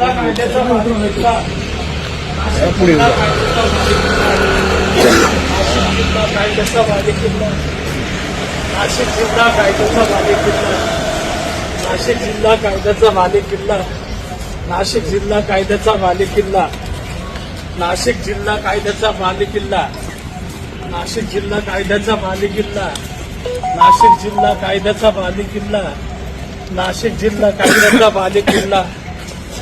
कायद्याचा कायद्याचा किल्ला नाशिक जिल्हा कायद्याचा बाधित किल्ला. नाशिक जिल्हा कायद्याचा बाधित किल्ला. नाशिक जिल्हा कायद्याचा बाधित किल्ला. नाशिक जिल्हा कायद्याचा बाली किल्ला. नाशिक जिल्हा कायद्याचा बाली किल्ला नाशिक जिल्हा कायद्याचा बाली किल्ला नाशिक जिल्हा कायद्याचा बाली किल्ला.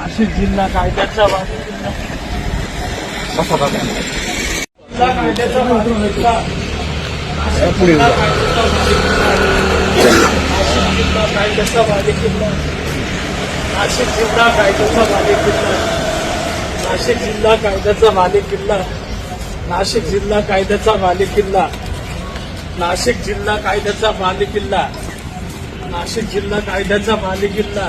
नाशिक जिल्हा कायद्याचा जिल्हा कायद्याचा भाग. जिल्हा कायद्याचा बाधित किल्ला नाशिक जिल्हा कायद्याचा बाधित किल्ला नाशिक जिल्हा कायद्याचा बाधित किल्ला नाशिक जिल्हा कायद्याचा बाधित किल्ला नाशिक जिल्हा कायद्याचा बाधित किल्ला नाशिक जिल्हा कायद्याचा बाधित किल्ला